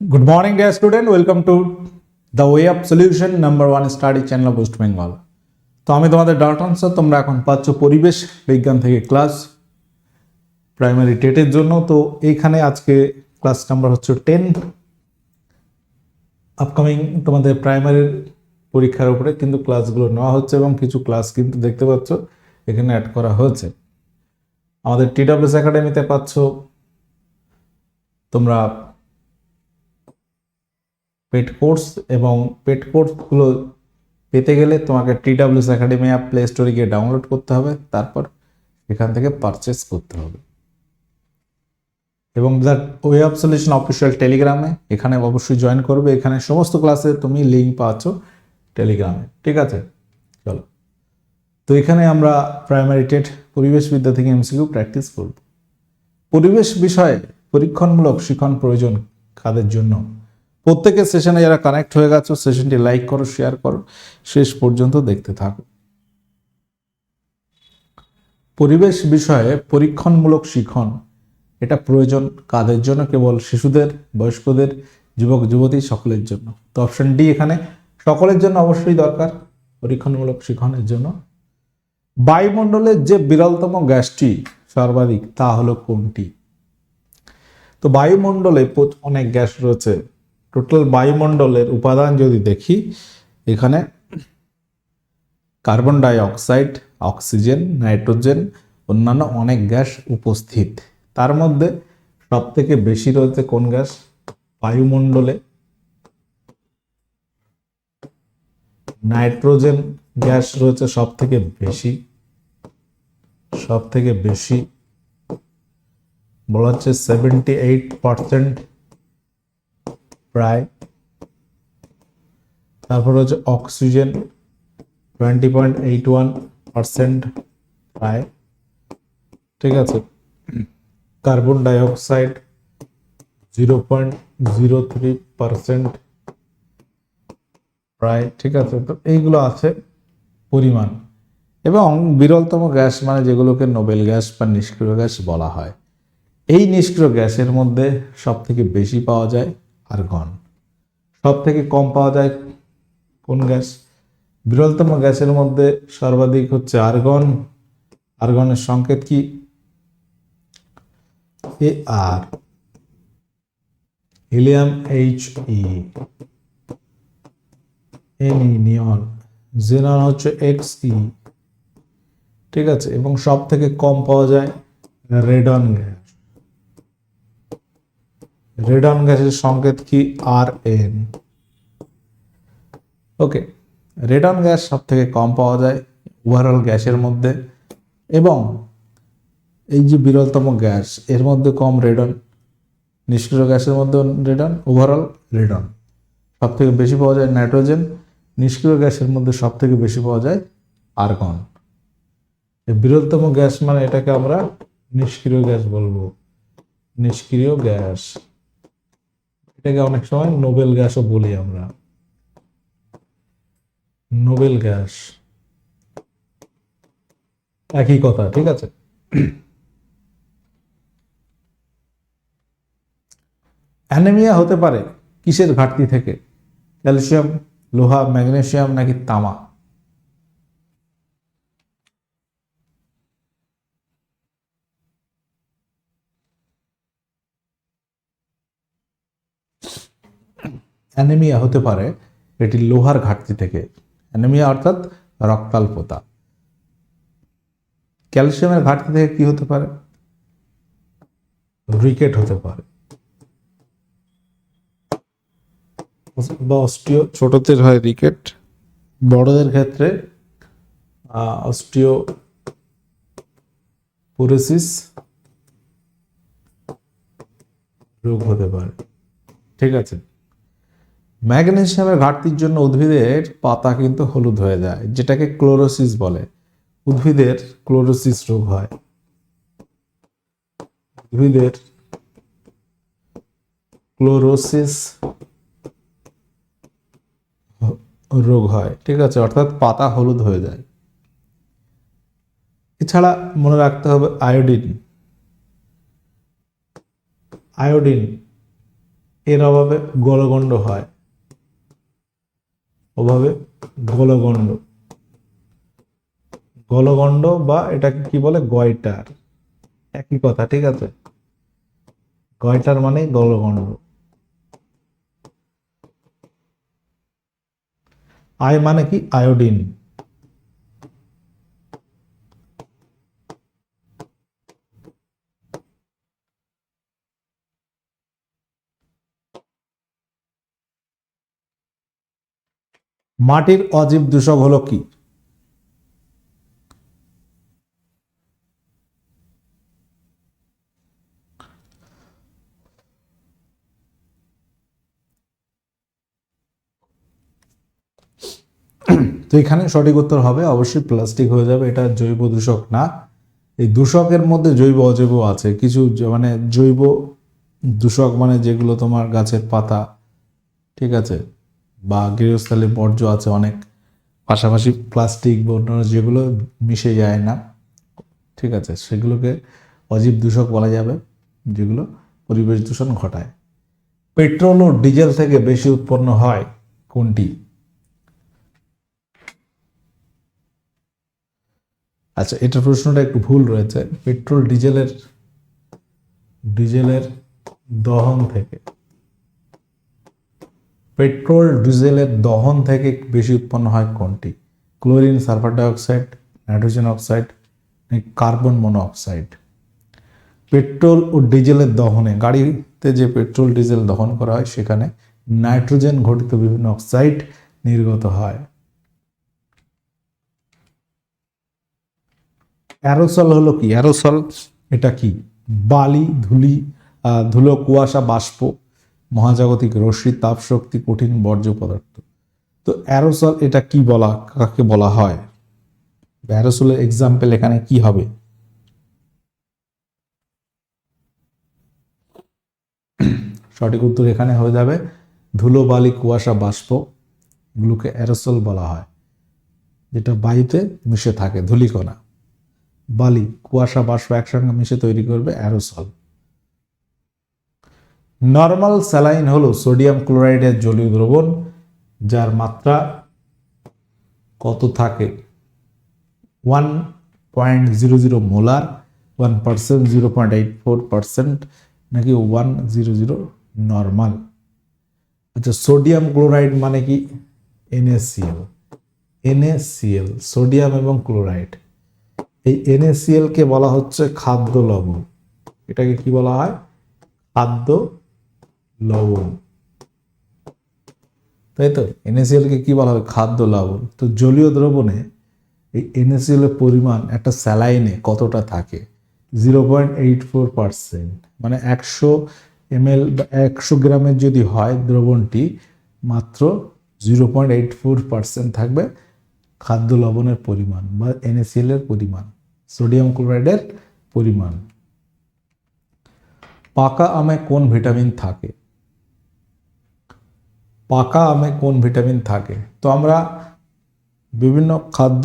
Good morning, dear student. Welcome to the way of solution number one study channel of West Bengal. তো আমি তোমাদের doubt answer তোমরা এখন পাচ্ছ পরিবেশ বিজ্ঞান থেকে ক্লাস প্রাইমারি টেটের জন্য তো এইখানে আজকে ক্লাস নাম্বার হচ্ছে টেন আপকামিং তোমাদের প্রাইমারির পরীক্ষার উপরে কিন্তু ক্লাসগুলো নেওয়া হচ্ছে এবং কিছু ক্লাস কিন্তু দেখতে পাচ্ছ এখানে অ্যাড করা হয়েছে আমাদের টিডাব্লিউএস একাডেমিতে পাচ্ছ তোমরা পেড কোর্স এবং পেড কোর্সগুলো পেতে গেলে তোমাকে টিডাব্লিউএস একাডেমি অ্যাপ প্লে স্টোরে গিয়ে ডাউনলোড করতে হবে, তারপর এখান থেকে পারচেস করতে হবে। এবং the way of solution official টেলিগ্রামে এখানে অবশ্যই জয়েন করবে। এখানে সমস্ত ক্লাসে তুমি লিঙ্ক পাচ্ছ টেলিগ্রামে ঠিক আছে? চলো। তো এখানে আমরা প্রাইমারি টেট পরিবেশবিদ্যা থেকে এমসিকিউ প্র্যাকটিস করব। পরিবেশ বিষয়ে পরীক্ষণমূলক শিক্ষণ প্রয়োজন কাদের জন্য? প্রত্যেকের সেশনে যারা কানেক্ট হয়ে গেছো সেশনটি লাইক করো শেয়ার করো। শেষ পর্যন্ত দেখতে থাকো। পরিবেশ বিষয়ে পরীক্ষণমূলক শিখন। এটা প্রয়োজন কাদের জন্য? কেবল শিশুদের, বয়স্কদের, যুবক, যুবতী সকলের জন্য। তো অপশন ডি এখানে, সকলের জন্য অবশ্যই দরকার পরীক্ষণমূলক শিখনের জন্য। বায়ুমণ্ডলের যে বিরলতম গ্যাসটি সর্বাধিক, তা হলো কোনটি? তো বায়ুমণ্ডলে অনেক গ্যাস রয়েছে। টোটাল বায়ুমণ্ডলের উপাদান যদি দেখি, এখানে carbon dioxide oxygen, nitrogen, অন্যান্য অনেক গ্যাস উপস্থিত। তার মধ্যে সব থেকে বেশি রয়েছে কোন গ্যাস? বায়ুমণ্ডলে। নাইট্রোজেন গ্যাস রয়েছে সব থেকে বেশি। সব থেকে বেশি বলা হচ্ছে সেভেন্টি এইট পার্সেন্ট প্রায়। তারপর হচ্ছে oxygen twenty point eight one percent প্রায়। ঠিক আছে? Carbon dioxide zero point zero three percent প্রায়। ঠিক আছে? তো এইগুলো আছে পরিমাণ। এবং বিরলতম গ্যাস মানে যেগুলোকে নোবেল গ্যাস বা নিষ্ক্রিয় গ্যাস বলা হয়। এই নিষ্ক্রিয় গ্যাসের মধ্যে সব থেকে বেশি পাওয়া যায় আর্গন সব থেকে কম পাওয়া যায় কোন গ্যাস? বিরলতম গ্যাসের মধ্যে সর্বাধিক হচ্ছে আর্গন। আর্গনের সংকেত কি? A R. Helium H E. N E neon xenon হচ্ছে এক্স ই। ঠিক আছে, এবং সব থেকে কম পাওয়া যায় রেডন গ্যাস। রেডন গ্যাসের সংকেত কি? R N okay radon gas সব থেকে কম পাওয়া যায় ওভারঅল গ্যাসের মধ্যে এবং এই যে বিরলতম গ্যাস, এর মধ্যে কম রেডন, নিষ্ক্রিয় গ্যাসের মধ্যে রেডন ওভারঅল রেডন। সব থেকে বেশি পাওয়া যায় নাইট্রোজেন, নিষ্ক্রিয় গ্যাসের মধ্যে সব থেকে বেশি পাওয়া যায় আর্গন। বিরলতম গ্যাস মানে এটাকে আমরা নিষ্ক্রিয় গ্যাস বলব। নিষ্ক্রিয় গ্যাস। এটাকে অনেক সময় নোবেল গ্যাসও বলি আমরা। Noble gas. একই কথা, ঠিক আছে? অ্যানেমিয়া হতে পারে কিসের ঘাটতি থেকে? ক্যালসিয়াম, লোহা ম্যাগনেশিয়াম নাকি তামা? অ্যানেমিয়া হতে পারে এটি লোহার ঘাটতি থেকে। অ্যানেমিয়া অর্থাৎ রক্তাল্পতা ক্যালসিয়ামের ঘাটতি থেকে কি হতে পারে? রিকেট হতে পারে। বা অস্টিও ছোটদের হয় রিকেট। বড়দের ক্ষেত্রে অস্টিও পোরেসিস রোগ হতে পারে। ঠিক আছে। ম্যাগনেসিয়ামের ঘাটতির জন্য উদ্ভিদের পাতা কিন্তু হলুদ হয়ে যায়, যেটাকে ক্লোরোসিস বলে। উদ্ভিদের ক্লোরোসিস রোগ হয়। উদ্ভিদের ক্লোরোসিস রোগ হয়, ঠিক আছে? অর্থাৎ পাতা হলুদ হয়ে যায়। এছাড়া মনে রাখতে হবে আয়োডিন। আয়োডিন এর অভাবে গলগণ্ড হয়। অভাবে গলগণ্ড। গলগণ্ড বা এটাকে কি বলে? গয়টার। একই কথা, ঠিক আছে? গয়টার মানে গলগণ্ড। আয় মানে কি? আয়োডিন। মাটির অজীব দূষক হলো কি? তো এখানে সঠিক উত্তর হবে, অবশ্যই প্লাস্টিক হয়ে যাবে, এটা জৈব দূষক না। এই দূষকের মধ্যে জৈব অজৈব আছে, কিছু মানে জৈব দূষক মানে যেগুলো তোমার গাছের পাতা, ঠিক আছে? বা গৃহস্থালী বর্জ্য আছে অনেক, পাশাপাশি প্লাস্টিক বা অন্যান্য যেগুলো মিশে যায় না, ঠিক আছে? সেগুলোকে অজীব দূষক বলা যাবে, যেগুলো পরিবেশ দূষণ ঘটায়। পেট্রোল ও ডিজেল থেকে বেশি উৎপন্ন হয় কোনটি? আচ্ছা এটার প্রশ্নটা একটু ভুল রয়েছে। পেট্রোল ডিজেলের ডিজেলের দহন থেকে পেট্রোল ডিজেলের দহন থেকে বেশি উৎপন্ন হয় কোনটি? Chlorine sulphur dioxide nitrogen oxide carbon monoxide petrol ও ডিজেলের দহনে গাড়িতে যে পেট্রোল ডিজেল দহন করা হয় সেখানে নাইট্রোজেন ঘটিত বিভিন্ন অক্সাইড নির্গত হয়। অ্যারোসল হলো কি? অ্যারোসল। এটা কি? বালি ধুলি ধুলো কুয়াশা বাষ্প। মহাজাগতিক রশ্মি তাপ শক্তি কঠিন বর্জ্য পদার্থ। তো অ্যারোসল এটা কি বলা, কাকে বলা হয়? অ্যারোসলের এক্সাম্পল এখানে কি হবে? সঠিক উত্তর এখানে হয়ে যাবে ধুলো বালি কুয়াশা বাষ্প, এগুলোকে অ্যারোসল বলা হয়, যেটা বায়ুতে মিশে থাকে, ধূলিকণা। বালি, কুয়াশা বাষ্প একসঙ্গে মিশে তৈরি করবে অ্যারোসল। নর্মাল স্যালাইন হলো সোডিয়াম ক্লোরাইডের জলীয় দ্রবণ, যার মাত্রা কত থাকে? One point zero zero molar one percent zero point eight four percent নাকি ওয়ান জিরো জিরো নর্মাল আচ্ছা সোডিয়াম ক্লোরাইড মানে কি? N A C L N A C L sodium এবং ক্লোরাইড এই NaCl কে বলা হচ্ছে খাদ্য লবণ। এটাকে কি বলা হয়? খাদ্য লবণ। তাই তো NaCl কে বলা হয়? খাদ্য লবণ। তো জলীয় দ্রবণে এই এর পরিমাণ একটা স্যালাইনে কতটা থাকে? Zero point eight four percent. মানে একশো এমএল বা একশো গ্রামের যদি হয় দ্রবণটি, মাত্র zero point eight four percent থাকবে খাদ্য লবণের পরিমাণ বা এর পরিমাণ, সোডিয়াম ক্লোরাইডের পরিমাণ। পাকা আমে কোন ভিটামিন থাকে? পাকা আমে কোন ভিটামিন থাকে? তো আমরা বিভিন্ন খাদ্য,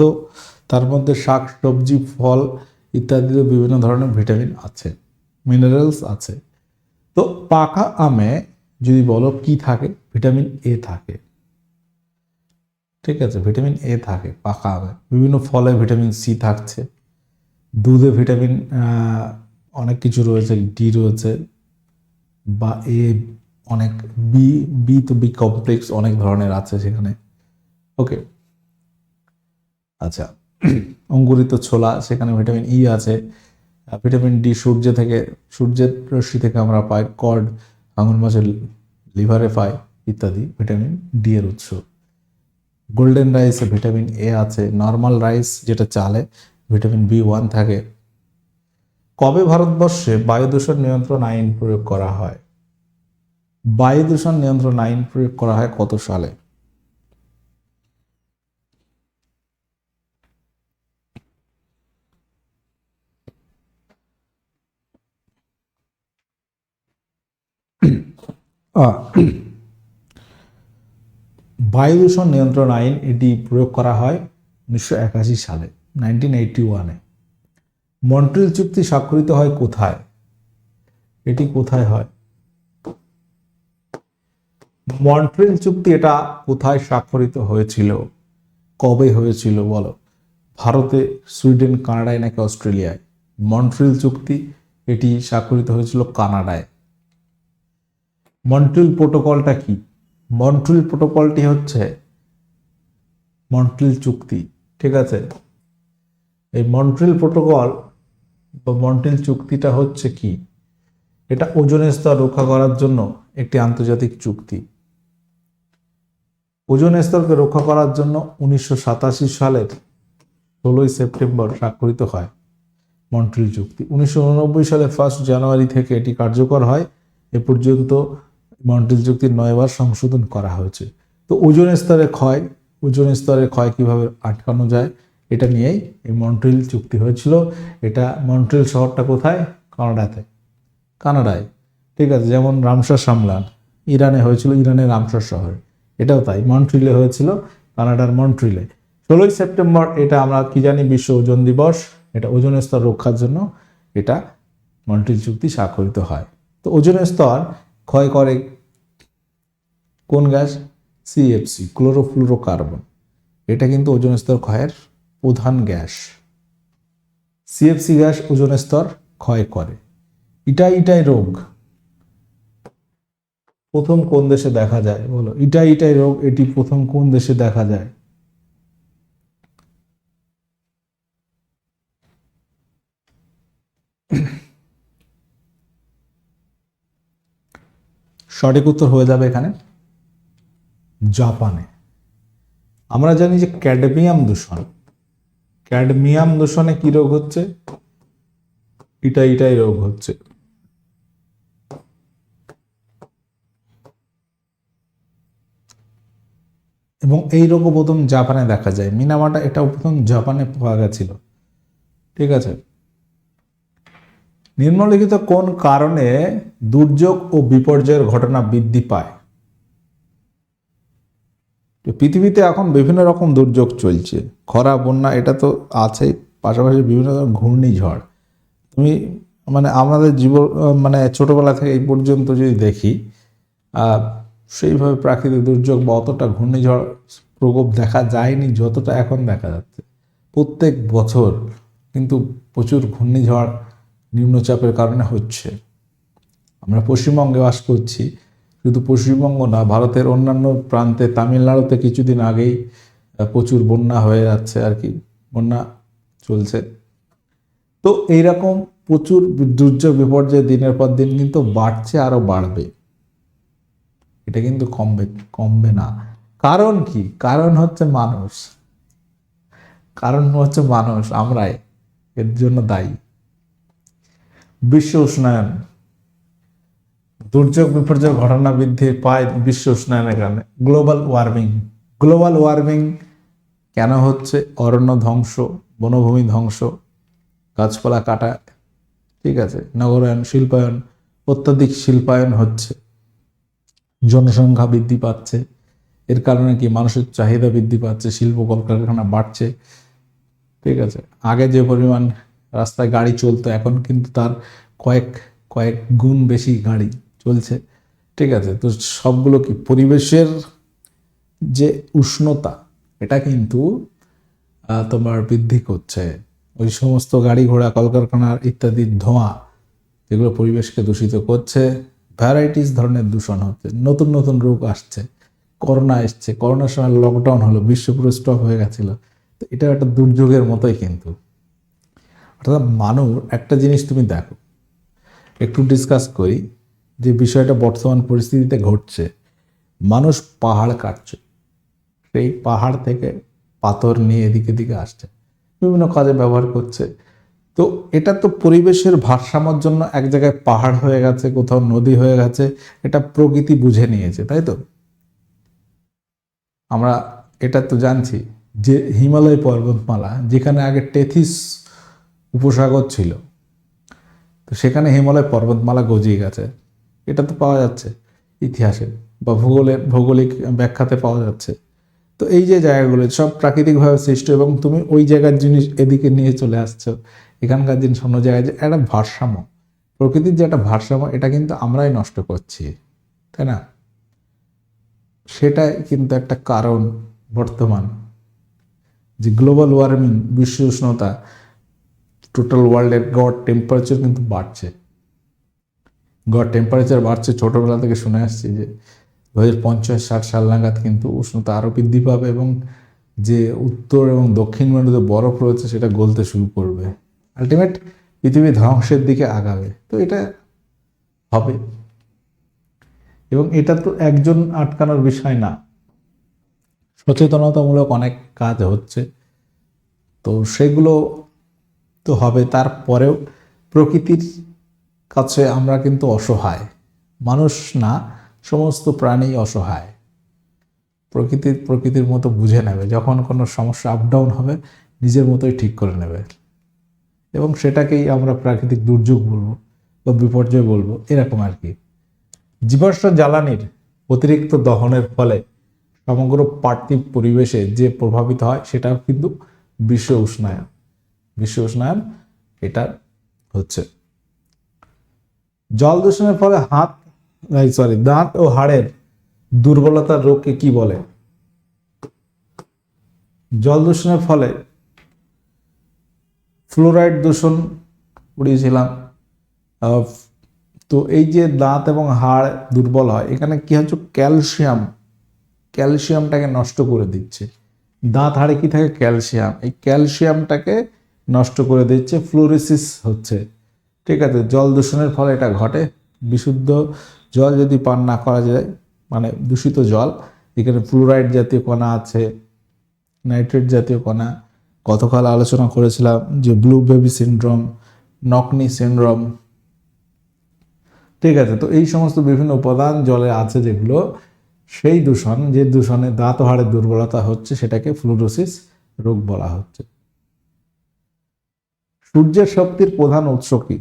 তার মধ্যে শাক, সবজি, ফল ইত্যাদিতে বিভিন্ন ধরনের ভিটামিন আছে, মিনারেলস আছে। তো পাকা আমে যদি বলো কি থাকে? ভিটামিন এ থাকে। ঠিক আছে, ভিটামিন এ থাকে পাকা আমে। বিভিন্ন ফলে ভিটামিন সি থাকছে। দুধে ভিটামিন অনেক কিছু রয়েছে, ডি রয়েছে, বা এ অনেক বি বি তো বি কমপ্লেক্স অনেক ধরনের আছে সেখানে। ওকে আচ্ছা অঙ্কুরিত ছোলা, সেখানে ভিটামিন ই আছে। ভিটামিন ডি সূর্য থেকে, সূর্যের রশ্মি থেকে আমরা পাই কর্ড আঙুর মাছের লিভারে পাই ইত্যাদি ভিটামিন ডি এর উৎস। গোল্ডেন রাইসে ভিটামিন এ আছে। নর্মাল রাইস যেটা চালে ভিটামিন বি ওয়ান থাকে। কবে ভারতবর্ষে বায়ু দূষণ নিয়ন্ত্রণ আইন প্রয়োগ করা হয়? বায়ু দূষণ নিয়ন্ত্রণ আইন প্রয়োগ করা হয় কত সালে? বায়ু দূষণ নিয়ন্ত্রণ আইন এটি প্রয়োগ করা হয় উনিশশো একাশি সালে নাইনটিন এইটি ওয়ানে মন্ট্রিল চুক্তি স্বাক্ষরিত হয় কোথায়? এটি কোথায় হয়? মন্ট্রিল চুক্তি এটা কোথায় স্বাক্ষরিত হয়েছিল? কবে হয়েছিল বলো? ভারতে, সুইডেন, কানাডায় নাকি অস্ট্রেলিয়ায়? মন্ট্রিল চুক্তি এটি স্বাক্ষরিত হয়েছিল কানাডায়। মন্ট্রিল প্রোটোকলটা কি? মন্ট্রিল প্রোটোকলটি হচ্ছে মন্ট্রিল চুক্তি, ঠিক আছে? এই মন্ট্রিল প্রোটোকল বা মন্ট্রিল চুক্তিটা হচ্ছে কি? এটা ওজনের স্তর রক্ষা করার জন্য একটি আন্তর্জাতিক চুক্তি। ওজনের স্তরকে রক্ষা করার জন্য উনিশশো সাতাশি সালের ষোলোই সেপ্টেম্বর স্বাক্ষরিত হয় মন্ট্রিল চুক্তি। উনিশশো উননব্বই সালে ফার্স্ট জানুয়ারি থেকে এটি কার্যকর হয়। এ পর্যন্ত মন্ট্রিল চুক্তির নয়বার সংশোধন করা হয়েছে। তো ওজন স্তরে ক্ষয় ওজনের স্তরে ক্ষয় কীভাবে আটকানো যায়, এটা নিয়েই এই মন্ট্রিল চুক্তি হয়েছিল। এটা মন্ট্রিল শহরটা কোথায়? কানাডাতে। কানাডায়। ঠিক আছে, যেমন রামসার সামলান, ইরানে হয়েছিল ইরানের রামসার শহরে। এটাও তাই, মন্ট্রিলে হয়েছিল কানাডার মন্ট্রিলে। ষোলোই সেপ্টেম্বর এটা আমরা কি জানি, বিশ্ব ওজন দিবস, এটা ওজনের স্তর রক্ষার জন্য এটা মন্ট্রিল চুক্তি স্বাক্ষরিত হয়। তো ওজনের স্তর ক্ষয় করে কোন গ্যাস? CFC chlorofluorocarbon. এটা কিন্তু ওজন স্তর ক্ষয়ের প্রধান গ্যাস। সিএফসি গ্যাস ওজন স্তর ক্ষয় করে। ইটাই ইটাই রোগ। প্রথম কোন দেশে দেখা যায়? বলো, ইটাই ইটাই রোগ, এটি প্রথম কোন দেশে দেখা যায়? সঠিক উত্তর হয়ে যাবে এখানে। জাপানে। আমরা জানি যে ক্যাডমিয়াম দূষণ। ক্যাডমিয়াম দূষণে কি রোগ হচ্ছে? ইটা ইটাই রোগ হচ্ছে। এবং এই রোগও প্রথম জাপানে দেখা যায়। মিনামাটা এটাও প্রথম জাপানে পাওয়া গেছিল। ঠিক আছে? নিম্নলিখিত কোন কারণে দুর্যোগ ও বিপর্যয়ের ঘটনা বৃদ্ধি পায়? পৃথিবীতে এখন বিভিন্ন রকম দুর্যোগ চলছে। খরা, বন্যা, এটা তো আছেই। পাশাপাশি বিভিন্ন ধরনের ঘূর্ণিঝড়। তুমি মানে আমাদের জীবন মানে ছোটবেলা থেকে এই পর্যন্ত যদি দেখি সেইভাবে প্রাকৃতিক দুর্যোগ বা অতটা ঘূর্ণিঝড় প্রকোপ দেখা যায়নি, যতটা এখন দেখা যাচ্ছে। প্রত্যেক বছর কিন্তু প্রচুর ঘূর্ণিঝড় নিম্নচাপের কারণে হচ্ছে। আমরা পশ্চিমবঙ্গে বাস করছি, শুধু পশ্চিমবঙ্গ না, ভারতের অন্যান্য প্রান্তে তামিলনাড়ুতে কিছুদিন আগেই প্রচুর বন্যা হয়ে যাচ্ছে আর কি, বন্যা চলছে। তো এইরকম প্রচুর দুর্যোগ বিপর্যয় দিনের পর দিন কিন্তু বাড়ছে আরও বাড়বে। এটা কিন্তু কমবে কমবে না। কারণ কি? কারণ হচ্ছে মানুষ। কারণ হচ্ছে মানুষ, আমরাই। এর জন্য দায়ী। বিশ্ব উষ্ণায়ন। দুর্যোগ, বিপর্যয়, ঘটনা বৃদ্ধি পায় বিশ্ব উষ্ণায়নের কারণে। গ্লোবাল ওয়ার্মিং গ্লোবাল ওয়ার্মিং কেন হচ্ছে? অরণ্য ধ্বংস, বনভূমি ধ্বংস, গাছপালা কাটা, ঠিক আছে? নগরায়ন, শিল্পায়ন, অত্যাধিক শিল্পায়ন হচ্ছে। জনসংখ্যা বৃদ্ধি পাচ্ছে। এর কারণে কি মানুষের চাহিদা বৃদ্ধি পাচ্ছে, শিল্প, কলকারখানা বাড়ছে। ঠিক আছে, আগে যে পরিমাণ রাস্তায় গাড়ি চলতো, এখন কিন্তু তার কয়েক কয়েক গুণ বেশি গাড়ি চলছে। ঠিক আছে, তো সবগুলো কি পরিবেশের যে উষ্ণতা, এটা কিন্তু তোমার বৃদ্ধি করছে। ওই সমস্ত গাড়ি ঘোড়া কলকারখানার ইত্যাদি ধোঁয়া, যেগুলো পরিবেশকে দূষিত করছে ভ্যারাইটিস ধরনের দূষণ হচ্ছে। নতুন নতুন রোগ আসছে। করোনা এসছে। করোনার সময় লকডাউন হলো, বিশ্ব পুরো স্টপ হয়ে গেছিল। তো এটা একটা দুর্যোগের মতোই কিন্তু। অর্থাৎ মানুষ, একটা জিনিস তুমি দেখো। একটু ডিসকাস করি যে বিষয়টা বর্তমান পরিস্থিতিতে ঘটছে। মানুষ পাহাড় কাটছে। সেই পাহাড় থেকে পাথর নিয়ে এদিকে দিকে আসছে। বিভিন্ন কাজে ব্যবহার করছে। তো এটা তো পরিবেশের ভারসাম্যর জন্য এক জায়গায় পাহাড় হয়ে গেছে, কোথাও নদী হয়ে গেছে, এটা প্রকৃতি বুঝে নিয়েছে, তাই তো? আমরা এটা তো জানছি যে হিমালয় পর্বতমালা, যেখানে আগে টেথিস উপসাগর ছিল, তো সেখানে হিমালয় পর্বতমালা গজিয়ে গেছে, এটা তো পাওয়া যাচ্ছে ইতিহাসে বা ভূগোলে, ভৌগোলিক ব্যাখ্যাতে পাওয়া যাচ্ছে। তো এই যে জায়গাগুলো সব প্রাকৃতিকভাবে সৃষ্ট এবং তুমি ওই জায়গার জিনিস এদিকে নিয়ে চলে আসছো এখানকার জিনিস অন্য জায়গায় যে একটা ভারসাম্য। প্রকৃতির যে একটা ভারসাম্য, এটা কিন্তু আমরাই নষ্ট করছি, তাই না? সেটাই কিন্তু একটা কারণ বর্তমান। যে গ্লোবাল ওয়ার্মিং বিশ্ব উষ্ণতা টোটাল ওয়ার্ল্ডের গড় টেম্পারেচার কিন্তু বাড়ছে। গড় টেম্পারেচার বাড়ছে ছোটোবেলা থেকে শুনে আসছি যে দু হাজার পঞ্চাশ, ষাট সাল নাগাদ কিন্তু উষ্ণতা আরও বৃদ্ধি পাবে এবং যে উত্তর এবং দক্ষিণ মেরুতে বরফ রয়েছে সেটা গলতে শুরু করবে। আলটিমেট পৃথিবী ধ্বংসের দিকে আগাবে। তো এটা হবে। এবং এটা তো একজন আটকানোর বিষয় না। সচেতনতামূলক অনেক কাজ হচ্ছে। তো সেগুলো তো হবে। তারপরেও প্রকৃতির কাছে আমরা কিন্তু অসহায়। মানুষ না, সমস্ত প্রাণী অসহায়। প্রকৃতির প্রকৃতির মতো বুঝে নেবে। যখন কোনো সমস্যা আপ ডাউন হবে, নিজের মতোই ঠিক করে নেবে। এবং সেটাকেই আমরা প্রাকৃতিক দুর্যোগ বলব বা বিপর্যয় বলব, এরকম আর কি। জীবাশ্ম জ্বালানির অতিরিক্ত দহনের ফলে সমগ্র পার্থিব পরিবেশে যে প্রভাবিত হয় সেটা কিন্তু বিশ্ব উষ্ণায়ন। বিশ্ব উষ্ণায়ন এটা হচ্ছে। জল দূষণের ফলে হাত সরি দাঁত ও হাড়ের দুর্বলতার রোগকে কি বলে? জল দূষণের ফলে ফ্লোরাইড দূষণ পড়িয়েছিলাম তো এই যে দাঁত এবং হাড় দুর্বল হয়, এখানে কি হচ্ছে? ক্যালসিয়াম, ক্যালসিয়ামটাকে নষ্ট করে দিচ্ছে। দাঁত হাড়ে কি থাকে? ক্যালসিয়াম। এই ক্যালসিয়ামটাকে নষ্ট করে দিচ্ছে, ফ্লোরিসিস হচ্ছে। ঠিক আছে, জল দূষণের ফলে এটা ঘটে। বিশুদ্ধ জল যদি পান না করা যায় মানে দূষিত জল, এখানে ফ্লোরাইড জাতীয় কণা আছে, নাইট্রেট জাতীয় কণা গতকাল আলোচনা করেছিলাম যে blue baby syndrome, knock knee syndrome. ঠিক আছে, তো এই সমস্ত বিভিন্ন উপাদান জলে আছে যেগুলো, সেই দূষণ, যে দূষণে দাঁত হাড়ের দুর্বলতা হচ্ছে, সেটাকে ফ্লুরোসিস রোগ বলা হচ্ছে। সূর্যের শক্তির প্রধান উৎস কি?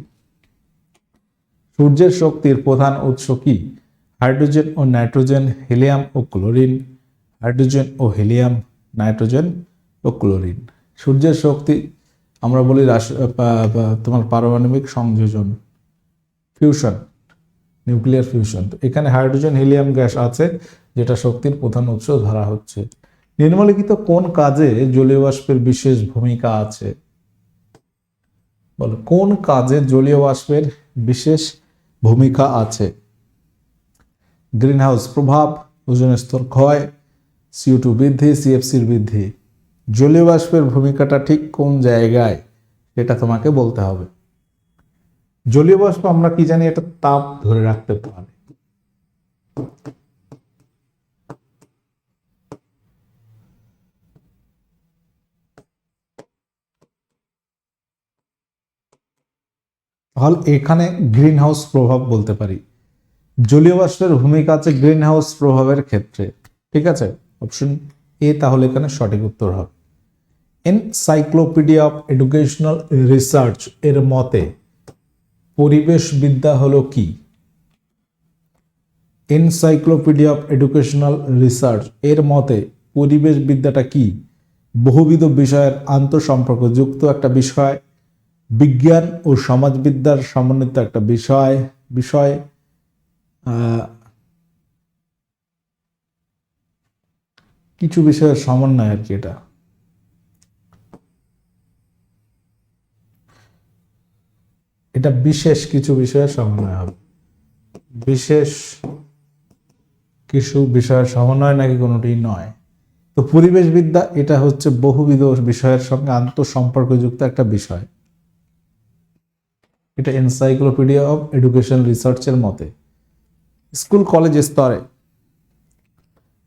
সূর্যের শক্তির প্রধান উৎস কি? হাইড্রোজেন ও নাইট্রোজেন, হিলিয়াম ও ক্লোরিন। হাইড্রোজেন ও হিলিয়াম, নাইট্রোজেন ও ক্লোরিন। সূর্যের শক্তি, আমরা বলি রাস- তোমার পারমাণবিক সংযোজন ফিউশন নিউক্লিয়ার ফিউশন তো এখানে হাইড্রোজেন হিলিয়াম গ্যাস আছে, যেটা শক্তির প্রধান উৎস ধরা হচ্ছে। নিম্নলিখিত কোন কাজে জলীয় বাষ্পের বিশেষ ভূমিকা আছে? বলো, কোন কাজে জলীয় বাষ্পের বিশেষ ভূমিকা আছে? গ্রিনহাউস প্রভাব ওজন স্তর ক্ষয় সিও টু বৃদ্ধি সিএফসির বৃদ্ধি। জলীয় বাষ্পের ভূমিকাটা ঠিক কোন জায়গায় সেটা তোমাকে বলতে হবে। জলীয় বাষ্প আমরা কি জানি এটা তাপ ধরে রাখতে পারে। তাহলে এখানে গ্রিন হাউস প্রভাব বলতে পারি। জলীয় বাষ্পের ভূমিকা আছে গ্রিন হাউস প্রভাবের ক্ষেত্রে। ঠিক আছে? অপশন এ তাহলে এখানে সঠিক উত্তর হবে। এনসাইক্লোপিডিয়া অফ এডুকেশনাল রিসার্চ এর মতে, পরিবেশবিদ্যা হলো কি? এনসাইক্লোপিডিয়া অফ এডুকেশনাল রিসার্চ এর মতে, পরিবেশবিদ্যাটা কি? বহুবিধ বিষয়ের আন্তঃসম্পর্কযুক্ত একটা বিষয়, বিজ্ঞান ও সমাজবিদ্যার সমন্বিত একটা বিষয় বিষয় কিছু বিষয়ের সমন্বয় আর কি এটা। এটা বিশেষ কিছু বিষয়ের সমন্বয় হবে। বিশেষ কিছু বিষয়ের সমন্বয় নাকি কোনোটি নয়। তো পরিবেশবিদ্যা এটা হচ্ছে বহুবিধ বিষয়ের সঙ্গে আন্তঃসম্পর্কযুক্ত একটা বিষয়। এটা এনসাইক্লোপিডিয়া অফ এডুকেশন রিসার্চের মতে। স্কুল কলেজ স্তরে,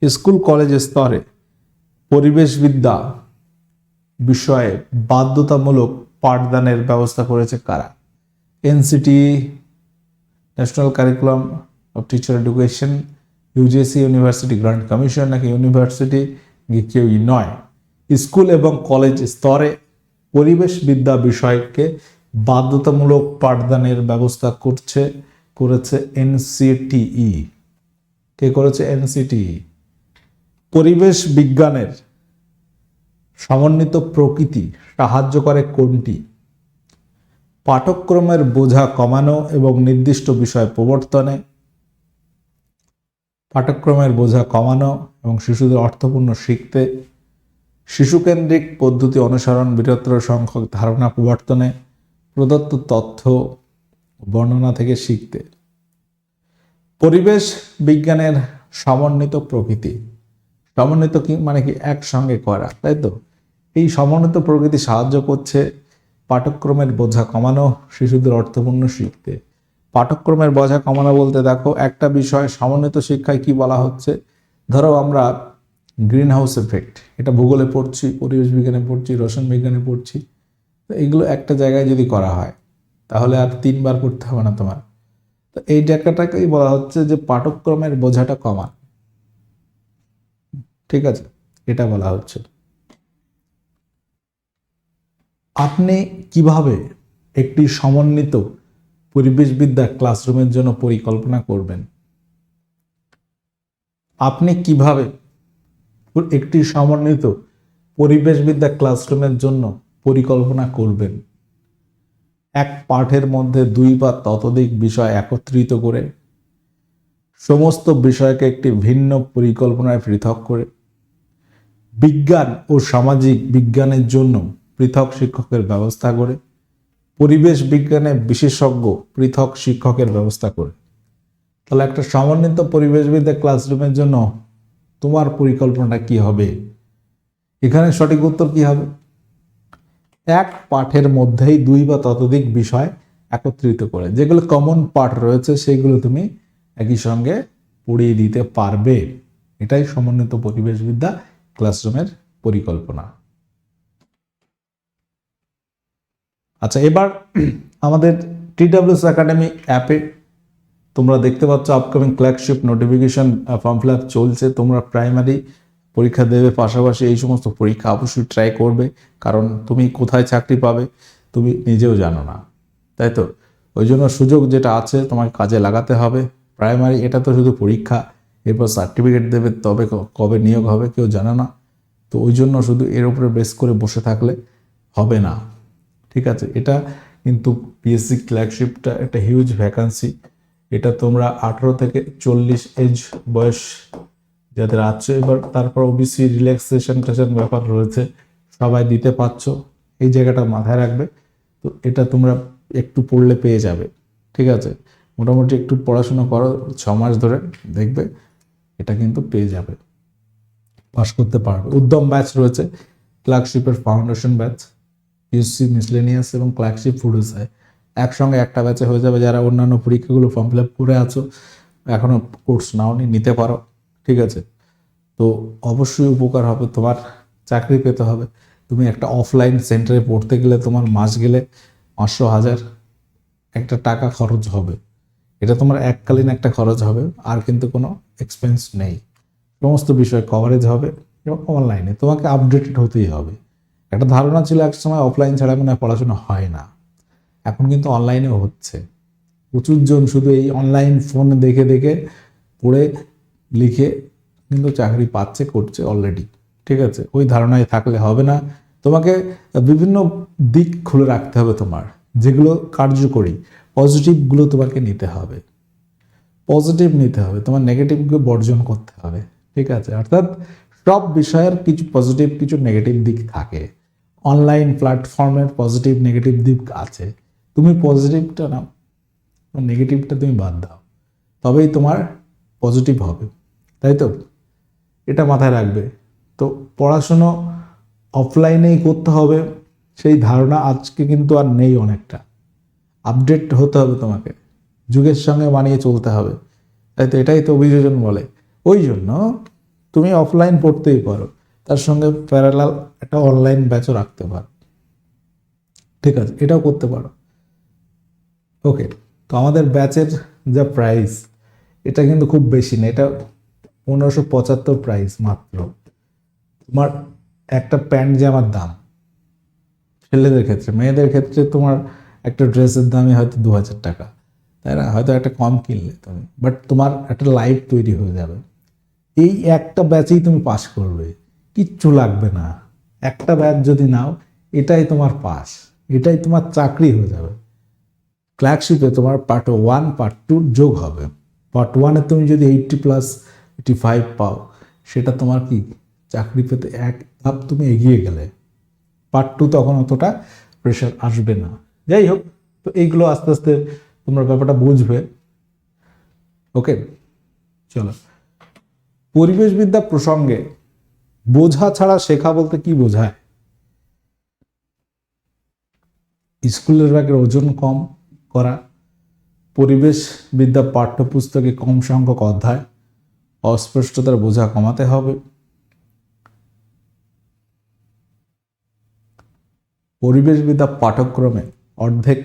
স্কুল কলেজ স্তরে পরিবেশবিদ্যা বিষয়ে বাধ্যতামূলক পাঠদানের ব্যবস্থা করেছে কারা? NCT national curriculum of teacher education UGC university grant commission নাকি ইউনিভার্সিটি কেউই নয়। স্কুল এবং কলেজ স্তরে পরিবেশ বিদ্যা বিষয়কে বাধ্যতামূলক পাঠদানের ব্যবস্থা করছে, করেছে এনসিটিই কে করেছে এনসিটিই পরিবেশ বিজ্ঞানের সমন্বিত প্রকৃতি সাহায্য করে কোনটি? পাঠক্রমের বোঝা কমানো এবং নির্দিষ্ট বিষয় প্রবর্তনে পাঠ্যক্রমের বোঝা কমানো এবং শিশুদের অর্থপূর্ণ শিখতে, শিশুকেন্দ্রিক পদ্ধতি অনুসরণ, বৃহত্তর সংখ্যক ধারণা প্রবর্তনে, প্রদত্ত তথ্য বর্ণনা থেকে শিখতে। পরিবেশ বিজ্ঞানের সমন্বিত প্রকৃতি। সমন্বিত কি মানে কি একসঙ্গে করা, তাই তো? এই সমন্বিত প্রকৃতি সাহায্য করছে পাঠ্যক্রমের বোঝা কমানো শিশুদের অর্থপূর্ণ শিখতে। পাঠ্যক্রমের বোঝা কমানো বলতে দেখো, একটা বিষয় সমন্বিত শিক্ষায় কি বলা হচ্ছে? ধরো আমরা গ্রিন হাউস এফেক্ট এটা ভূগোলে পড়ছি, পরিবেশ বিজ্ঞানে পড়ছি, রসায়ন বিজ্ঞানে পড়ছি, তো এগুলো একটা জায়গায় যদি করা হয়, তাহলে আর তিনবার পড়তে হবে না তোমার। তো এই জায়গাটাকেই বলা হচ্ছে যে পাঠ্যক্রমের বোঝাটা কমান। ঠিক আছে? এটা বলা হচ্ছে। আপনি কীভাবে একটি সমন্বিত পরিবেশবিদ্যা ক্লাসরুমের জন্য পরিকল্পনা করবেন? আপনি কীভাবে একটি সমন্বিত পরিবেশবিদ্যা ক্লাসরুমের জন্য পরিকল্পনা করবেন? এক পাঠের মধ্যে দুই বা ততোধিক বিষয় একত্রিত করে, সমস্ত বিষয়কে একটি ভিন্ন পরিকল্পনায় পৃথক করে, বিজ্ঞান ও সামাজিক বিজ্ঞানের জন্য পৃথক শিক্ষকের ব্যবস্থা করে, পরিবেশ বিজ্ঞানে বিশেষজ্ঞ পৃথক শিক্ষকের ব্যবস্থা করে। তাহলে একটা সমন্বিত পরিবেশবিদ্যা ক্লাসরুমের জন্য তোমার পরিকল্পনাটা কি হবে? এখানে সঠিক উত্তর কি হবে? এক পাঠের মধ্যেই দুই বা ততোধিক বিষয় একত্রিত করে। যেগুলো কমন পাঠ রয়েছে, সেগুলো তুমি একই সঙ্গে পড়িয়ে দিতে পারবে। এটাই সমন্বিত পরিবেশবিদ্যা ক্লাসরুমের পরিকল্পনা। আচ্ছা এবার আমাদের টিডাব্লিউএস একাডেমি অ্যাপে তোমরা দেখতে পাচ্ছ upcoming flagship notification form fill চলছে। তোমরা প্রাইমারি পরীক্ষা দেবে, পাশাপাশি এই সমস্ত পরীক্ষা অবশ্যই ট্রাই করবে, কারণ তুমি কোথায় চাকরি পাবে তুমি নিজেও জানো না, তাই তো? ওই জন্য সুযোগ যেটা আছে তোমাকে কাজে লাগাতে হবে। প্রাইমারি এটা তো শুধু পরীক্ষা, এরপর সার্টিফিকেট দেবে, তবে কবে নিয়োগ হবে কেউ জানে না। তো ওই জন্য শুধু এর উপরে বেস করে বসে থাকলে হবে না। ঠিক আছে? এটা কিন্তু পিএসসি ক্লার্কশিপটা একটা হিউজ ভ্যাকান্সি এটা তোমরা আঠারো থেকে চল্লিশ এজ বয়স যাদের আছে, এবার তারপর ওবিসি রিল্যাক্সেশন টেশন ব্যাপার রয়েছে। সবাই দিতে পারছ, এই জায়গাটা মাথায় রাখবে। তো এটা তোমরা একটু পড়লে পেয়ে যাবে, ঠিক আছে? মোটামুটি একটু পড়াশোনা করো, ছ মাস ধরে দেখবে এটা কিন্তু পেয়ে যাবে। পাস করতে পারবে। উদ্যম ব্যাচ রয়েছে ক্লার্কশিপের ফাউন্ডেশন ব্যাচ পিএসসি মিসলেনিয়াস এবং ক্লার্কশিপ ফুড এসআই একসঙ্গে একটা ব্যাচে হয়ে যাবে যারা অন্যান্য পরীক্ষাগুলো ফর্ম ফিল আপ করে আছো এখনও কোর্স নাওনি নিতে পারো, ঠিক আছে? তো অবশ্যই উপকার হবে, তোমার চাকরি পেতে হবে। তুমি একটা অফলাইন সেন্টারে পড়তে গেলে তোমার মাস গেলে পাঁচশো হাজার একটা টাকা খরচ হবে। এটা তোমার এককালীন একটা খরচ হবে, আর কিন্তু কোনো এক্সপেন্স নেই। সমস্ত বিষয় কভারেজ হবে এবং অনলাইনে তোমাকে আপডেটেড হতেই হবে। একটা ধারণা ছিল এক সময় অফলাইন ছাড়া মনে পড়াশোনা হয় না। এখন কিন্তু অনলাইনেও হচ্ছে। প্রচুর জন শুধু এই অনলাইন ফোন দেখে দেখে পড়ে, লিখে কিন্তু চাকরি পাচ্ছে, করছে অলরেডি ঠিক আছে? ওই ধারণায় থাকলে হবে না। তোমাকে বিভিন্ন দিক খুলে রাখতে হবে তোমার, যেগুলো কার্যকরী পজিটিভগুলো তোমাকে নিতে হবে। পজিটিভ নিতে হবে, তোমার নেগেটিভকে বর্জন করতে হবে, ঠিক আছে? অর্থাৎ সব বিষয়ের কিছু পজিটিভ কিছু নেগেটিভ দিক থাকে। অনলাইন প্ল্যাটফর্মের পজিটিভ নেগেটিভ দিক আছে। তুমি পজিটিভটা নাও নেগেটিভটা তুমি বাদ দাও। তবেই তোমার পজিটিভ হবে, তাই তো? এটা মাথায় রাখবে। তো পড়াশুনো অফলাইনেই করতে হবে, সেই ধারণা আজকে কিন্তু আর নেই অনেকটা। আপডেট হতে হবে তোমাকে, যুগের সঙ্গে মানিয়ে চলতে হবে। তাই তো এটাই তো অভিযোজন বলে। ওই জন্য তুমি অফলাইন পড়তেই পারো। তার সঙ্গে প্যারালাল একটা অনলাইন ব্যাচও রাখতে পারো। ঠিক আছে, এটাও করতে পারো। ওকে তো আমাদের ব্যাচের যা প্রাইস এটা কিন্তু খুব বেশি না, এটা পনেরোশো পঁচাত্তর প্রাইস মাত্র। তোমার একটা প্যান্ট জামার দাম, ছেলেদের ক্ষেত্রে, মেয়েদের ক্ষেত্রে তোমার একটা ড্রেসের দামই হয়তো দু হাজার টাকা, তাই না? হয়তো একটা কম কিনলে তুমি বাট তোমার একটা লাইফ তৈরি হয়ে যাবে। এই একটা ব্যাচেই তুমি পাস করবে। কিচ্ছু লাগবে না। একটা ব্যাচ যদি নাও, এটাই তোমার পাস, এটাই তোমার চাকরি হয়ে যাবে। ক্লার্কশিপে তোমার পার্ট ওয়ান পার্ট টু যোগ হবে। পার্ট ওয়ানে তুমি যদি এইটটি প্লাস এইটি ফাইভ পাও, সেটা তোমার কি? চাকরি পেতে এক ধাপ তুমি এগিয়ে গেলে। পার্ট টু তখন অতটা প্রেশার আসবে না। যাই হোক, তো এইগুলো আস্তে আস্তে তোমরা ব্যাপারটা বুঝবে। ওকে চলো। পরিবেশবিদ্যা প্রসঙ্গে বোঝা ছাড়া শেখা বলতে কি বোঝায়? স্কুলের ব্যাগের ওজন কম করা, পরিবেশ বিদ্যা পাঠ্যপুস্তকে কম সংখ্যক অধ্যায়, অস্পষ্টতার বোঝা কমাতে হবে। পরিবেশবিদ্যা পাঠ্যক্রমে অর্ধেক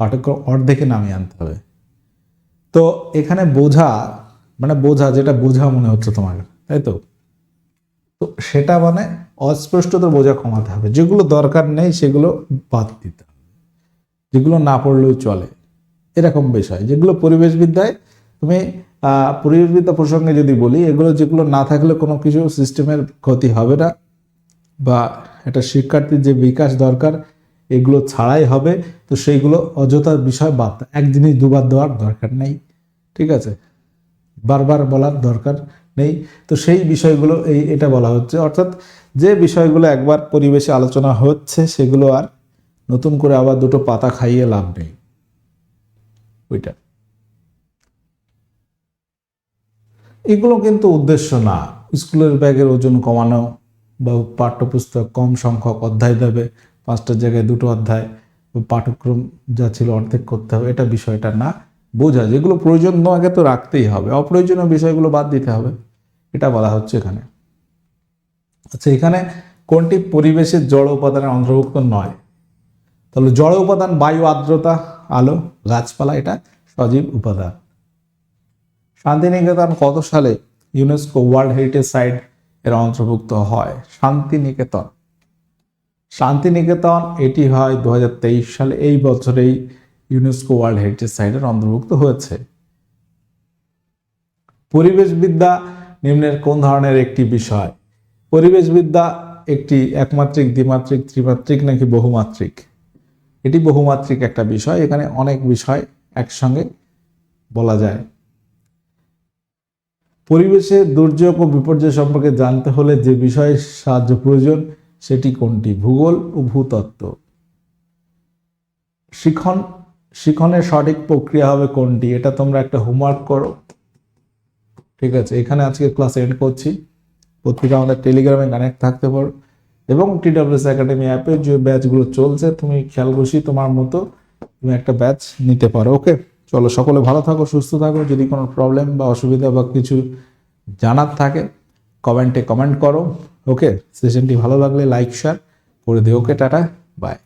পাঠ্যক্রম অর্ধেকে নামিয়ে আনতে হবে। তো এখানে বোঝা মানে বোঝা যেটা বোঝা মনে হচ্ছে তোমার তাই তো? তো সেটা মানে অস্পষ্টতার বোঝা কমাতে হবে। যেগুলো দরকার নেই সেগুলো বাদ দিতে হবে। যেগুলো না পড়লেও চলে। এরকম বিষয়। যেগুলো পরিবেশবিদ্যায় তুমি পরিবেশবিদ্যা প্রসঙ্গে যদি বলি, এগুলো যেগুলো না থাকলে কোনো কিছু সিস্টেমের ক্ষতি হবে না বা একটা শিক্ষার্থীর যে বিকাশ দরকার, এগুলো ছাড়াই হবে। তো সেইগুলো অযথার বিষয় বাদ। এক জিনিস দুবার দেওয়ার দরকার নেই। ঠিক আছে? বারবার বলার দরকার। নেই। তো সেই বিষয়গুলো এই এটা বলা হচ্ছে। অর্থাৎ যে বিষয়গুলো একবার পরিবেশে আলোচনা হচ্ছে, সেগুলো আর নতুন করে আবার দুটো পাতা খাইয়ে লাভ নেই। ওইটা। এগুলো কিন্তু উদ্দেশ্য না। স্কুলের ব্যাগের ওজন কমানো বা পাঠ্যপুস্তক কম সংখ্যক অধ্যায় দেবে পাঁচটার জায়গায় দুটো অধ্যায় পাঠ্যক্রম যা ছিল অর্ধেক করতে হবে, এটা বিষয়টা না। বোঝা যেগুলো প্রয়োজন তোমাকে তো রাখতেই হবে। অপ্রয়োজনীয় বিষয়গুলো বাদ দিতে হবে। এটা বলা হচ্ছে এখানে। আচ্ছা এখানে কোনটি পরিবেশের জড় উপাদানের অন্তর্ভুক্ত নয়? তাহলে জড় উপাদান বায়ু, আর্দ্রতা, আলো, গাছপালা, এটা সজীব উপাদান। শান্তিনিকেতন কত সালে ইউনেস্কো ওয়ার্ল্ড হেরিটেজ সাইট এর অন্তর্ভুক্ত হয়? শান্তিনিকেতন। শান্তিনিকেতন, এটি হয় দু হাজার তেইশ সালে, এই বছরেই ইউনেস্কো ওয়ার্ল্ড হেরিটেজ সাইটের অন্তর্ভুক্ত হয়েছে। পরিবেশবিদ্যা নিম্নের কোন ধরনের একটি বিষয়? পরিবেশবিদ্যা একটি একমাত্রিক, দ্বিমাত্রিক, ত্রিমাত্রিক নাকি বহুমাত্রিক? এটি বহুমাত্রিক একটা বিষয়, এখানে অনেক বিষয় একসঙ্গে বলা যায়। পরিবেশে দুর্যোগ ও বিপর্যয় সম্পর্কে জানতে হলে যে বিষয়ে সাহায্য প্রয়োজন, সেটি কোনটি? ভূগোল ও ভূতত্ত্ব। শিখন, শিখনের সঠিক প্রক্রিয়া হবে কোনটি? এটা তোমরা একটা হোমওয়ার্ক করো। ঠিক আছে, এখানে আজকে ক্লাস এন্ড করছি। পত্রিকা আমাদের টেলিগ্রামে কানেক্ট থাকতে পারো। এবং টিডাব্লিউএস একাডেমি অ্যাপে যে ব্যাচগুলো চলছে, তুমি খেয়াল বসি তোমার মতো তুমি একটা ব্যাচ নিতে পারো ওকে চলো সকলে ভালো থাকো, সুস্থ থাকো। যদি কোনো প্রবলেম বা অসুবিধা বা কিছু জানার থাকে কমেন্টে কমেন্ট করো ওকে সেশনটি ভালো লাগলে লাইক শেয়ার করে দিও ওকে টাটা বাই